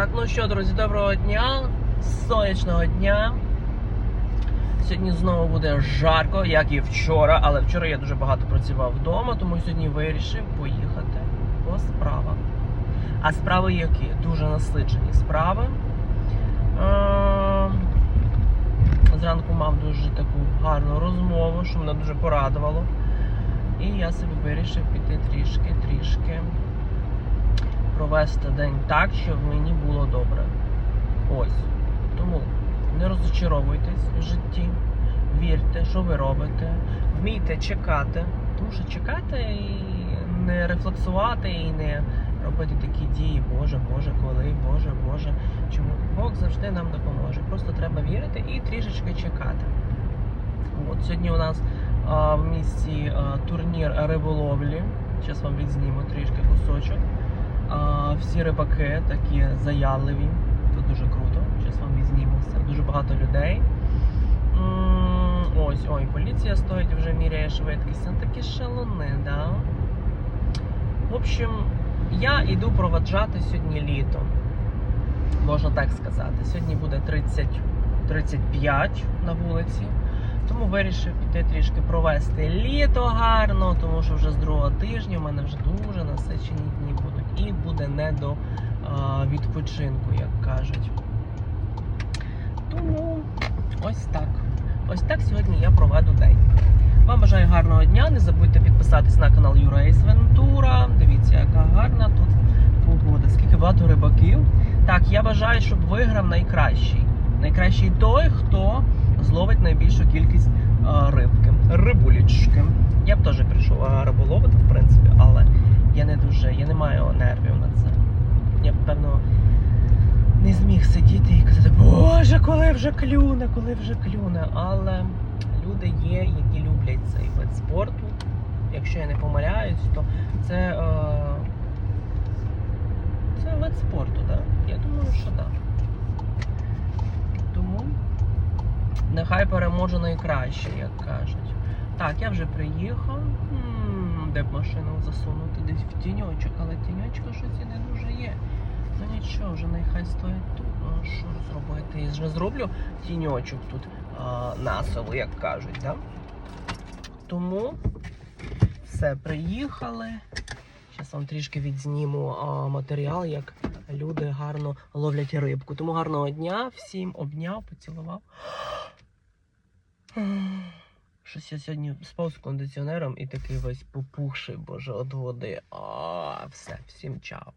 Так, ну що, друзі, доброго дня, сонячного дня. Сьогодні знову буде жарко, як і вчора, але вчора я дуже багато працював вдома, тому сьогодні вирішив поїхати по справах. А справи які? Дуже насичені справи. Зранку мав дуже таку гарну розмову, що мене дуже порадувало. І я собі вирішив піти трішки, трішки провести день так, щоб мені було добре. Ось. Тому не розочаровуйтесь в житті, вірте, що ви робите, вмійте чекати, тому що чекати і не рефлексувати і не робити такі дії, Боже, Боже, коли, Боже, Боже. Чому Бог завжди нам допоможе. Просто треба вірити і трішечки чекати. От сьогодні у нас а, в місті а, турнір риболовлі. Зараз вам відзніму трішки кусочок. Всі рибаки такі заядливі. Це дуже круто. Зараз вам відзніму. Дуже багато людей. Ось, ой, поліція стоїть, вже міряє швидкість. Це такі шалуни, да? В общем, я йду проваджати сьогодні літо. Можна так сказати. Сьогодні буде 30, 35 на вулиці. Тому вирішив піти трішки провести літо гарно, тому що вже з другого тижня в мене вже дуже насичені дні будуть. І буде не до а, відпочинку, як кажуть. Тому ось так. Ось так сьогодні я проведу день. Вам бажаю гарного дня. Не забудьте підписатись на канал Юра Ейс Вентура. Дивіться, яка гарна тут погода. Скільки багато рибаків. Так, я бажаю, щоб виграв найкращий. Найкращий той, хто зловить найбільшу кількість а, рибки. Рибулічки. Я б теж прийшов риболовити, в принципі, але я не дуже, я не маю нервів на це. Я б, певно, не зміг сидіти і казати, Боже, коли вже клюне, коли вже клюне. Але люди є, які люблять цей вид спорту. Якщо я не помиляюсь, то це, е, це вид спорту, так? Я думаю, що так. Тому нехай переможе найкраще, як кажуть. Так, я вже приїхав. Де б машину засунути? Десь в тіньочок, але тіньочка щось і не дуже є. Ну нічого, вже нехай стоїть тут. Ну що зробити? Я не зроблю тіньочок тут а, насову, як кажуть, да? Тому все, приїхали. Зараз вам трішки відзніму а, матеріал, як люди гарно ловлять рибку. Тому гарного дня, всім обняв, поцілував. Щось я сьогодні спав з кондиціонером і такий весь попухший, боже, від води. А, все, всім чао.